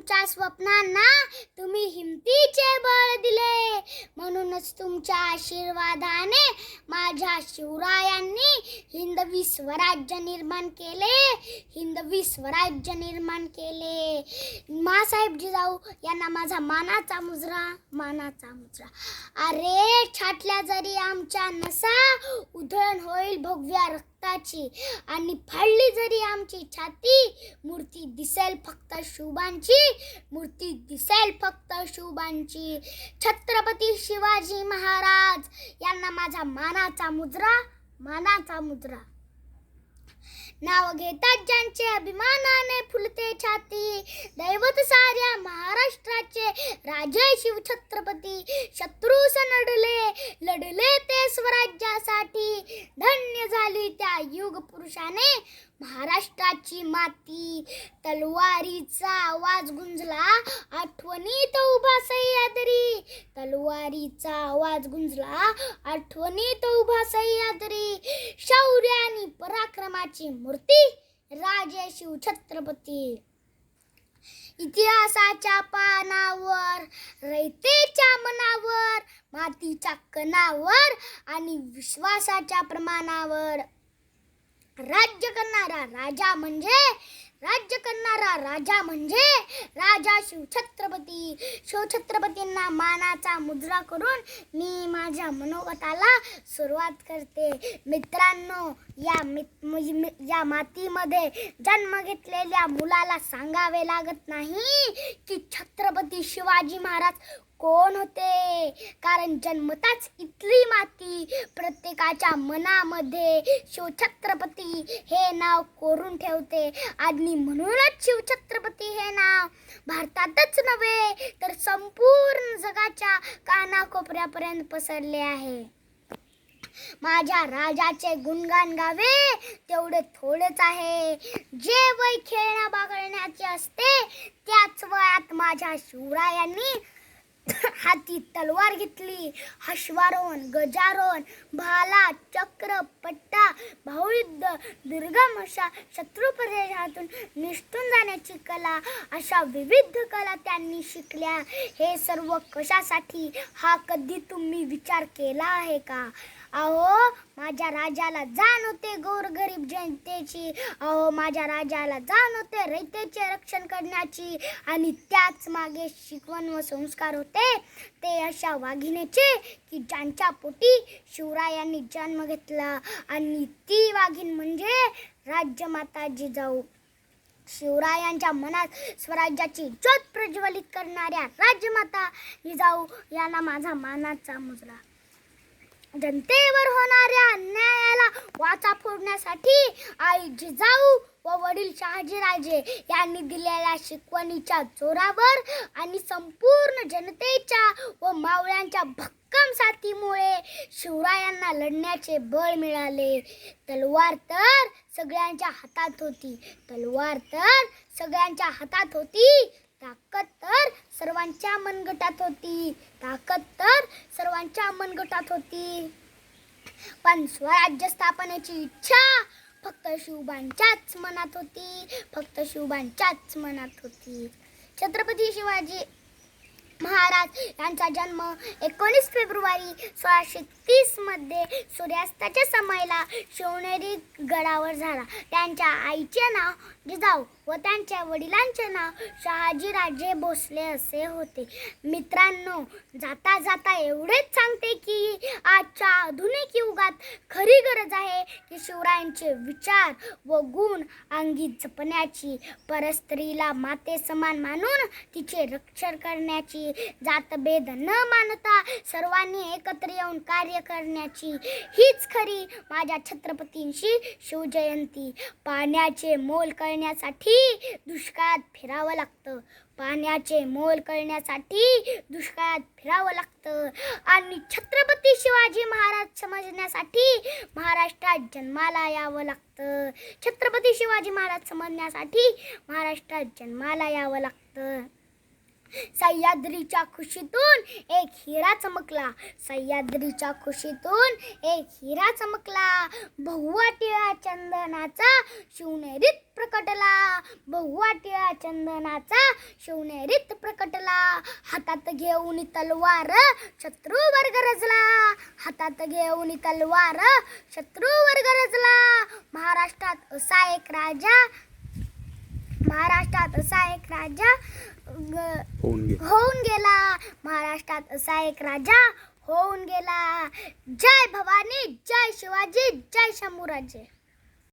तुमच्या स्वप्नांना तुम्ही हिमतीचे बळ दिले. म्हणूनच तुमच्या आशीर्वादाने माझ्या शिवरायांनी हिंदवी स्वराज्य निर्माण केले. हिंदवी स्वराज्य निर्माण केले. मासाहेब जिजाऊ यांना माझा मानाचा मुजरा मानाचा मुजरा. अरे छाटल्या जरी आमच्या नसा उधळण होईल भगव्या रक्ताची आणि फाडली जरी आमची छाती मूर्ती दिसेल फक्त शुभांची मूर्ती दिसेल फक्त शुभांची. छत्रपती शिवाजी महाराज यांना माझा मानाचा मुजरा मानाचा मुजरा नाव घेतात ज्यांचे अभिमानाने फुलते छाती दैवत साऱ्या महाराष्ट्राचे. राजे शिवछत्रपती शत्रूस लढले लढले राज्यासाठी धन्य झाली त्या युग पुरुषाने. महाराष्ट्राची माती तलवारीचा आवाज गुंजला आठवणीत उभा सह्याद्री. तलवारीचा आवाज गुंजला आठवणीत उभा सह्याद्री. शौर्य आणि पराक्रमाची मूर्ती राजे शिव छत्रपती. इतिहासाच्या पानावर रयतेच्या मनावर मातीच्या कणावर आणि विश्वासाच्या प्रमाणावर. राज्य करणारा राजा म्हणजे राज्य करणारा राजा म्हणजे राजा शिवछत्रपती शिवछत्रपतींना मानाचा मुद्रा करून मी माझ्या मनोगताला सुरुवात करते. मित्रांनो या मित या मातीमध्ये जन्म घेतलेल्या मुलाला सांगावे लागत नाही की छत्रपती शिवाजी महाराज कोण होते? कारण जन्मताच इथली माती प्रत्येकाच्या मनामध्ये शिवछत्रपती हे नाव कोरून ठेवते. आणि म्हणूनच शिवछत्रपती हे नाव. भारतातच नव्हे तर संपूर्ण जगाच्या कानाकोपऱ्यापर्यंत पसरले आहे. माझ्या राजाचे गुणगान गावे तेवढे थोडेच आहे. जे वय खेळण्या बागळण्याचे असते त्याच वयात माझ्या शिवरायांनी हाती तलवार घेतली हश्वारोहण गजारोहण भाला चक चक्र पट्टा भाऊयुद्ध दुर्गम अशा शत्रू प्रदेशातून निष्ठून जाण्याची कला अशा विविध कला त्यांनी शिकल्या. हे सर्व कशासाठी? हा कधी तुम्ही विचार केला आहे का? अहो माझ्या राजाला जाण होते गोरगरीब जनतेची. अहो माझ्या राजाला जाण होते रयतेचे रक्षण करण्याची. आणि त्याच मागे शिकवण व संस्कार होते ते अशा वाघिणीचे की ज्यांच्या पोटी शिवरायांनी जन्म घेतला. आणि ती वाघीण म्हणजे राज्यमाता जिजाऊ. शिवरायांच्या मनात स्वराज्याची ज्योत प्रज्वलित करणाऱ्या राज्यमाता जिजाऊ यांना माझा मानाचा मुजरा. जनतेवर होणाऱ्या अन्यायाला वाचा फोडण्यासाठी आई जिजाऊ व वडील शहाजीराजे यांनी दिलेल्या शिकवणीच्या जोरावर आणि संपूर्ण जनतेच्या व मावळ्यांच्या भक्कम साथीमुळे शिवरायांना लढण्याचे बळ मिळाले. तलवार तर सगळ्यांच्या हातात होती. तलवार तर सगळ्यांच्या हातात होती. ताकद तर सर्वांच्या मनगटात होती. ताकद तर सर्वांच्या मनगटात होती. पण स्वराज्य स्थापनेची इच्छा फक्त शिवबांच्याच मनात होती फक्त शिवबांच्याच मनात होती. छत्रपती शिवाजी महाराज यांचा जन्म एकोणीस फेब्रुवारी सोळाशे तीसमध्ये सूर्यास्ताच्या समयला शिवनेरी गडावर झाला. त्यांच्या आईचे नाव जिजाऊ व त्यांच्या वडिलांचे नाव शहाजीराजे भोसले असे होते. मित्रांनो जाता जाता एवढेच सांगते की आजच्या आधुनिक युगात खरी गरज आहे की शिवरायांचे विचार व गुण अंगी जपण्याची. परस्त्रीला माते समान मानून तिचे रक्षण करण्याची जातभेद न मानता सर्वांनी एकत्र येऊन कार्य करण्याची. हीच खरी माझ्या छत्रपतींशी शिवजयंती. पाण्याचे मोल कळण्यासाठी दुष्काळात फिरावं लागतं. पाण्याचे मोल कळण्यासाठी दुष्काळात फिरावं लागतं. आणि छत्रपती शिवाजी महाराज समजण्यासाठी महाराष्ट्रात जन्माला यावं लागतं. छत्रपती शिवाजी महाराज समजण्यासाठी महाराष्ट्रात जन्माला यावं लागतं. सह्याद्रीच्या खुशीतून एक हिरा चमकला. सह्याद्रीच्या खुशीतून एक हिरा चमकला. बहुवाटिया चंदनाचा शिवनेरीत प्रकटला. बहुवाटिया चंदनाचा शिवनेरीत प्रकटला. हातात घेऊन तलवार शत्रूवर गरजला. हातात घेऊन तलवार शत्रूवर गरजला. महाराष्ट्रात असा एक राजा महाराष्ट्रात असा एक राजा होऊन गे होऊन गेला. महाराष्ट्रात असा एक राजा होऊन गेला. जय भवानी जय शिवाजी जय शंभूराजे.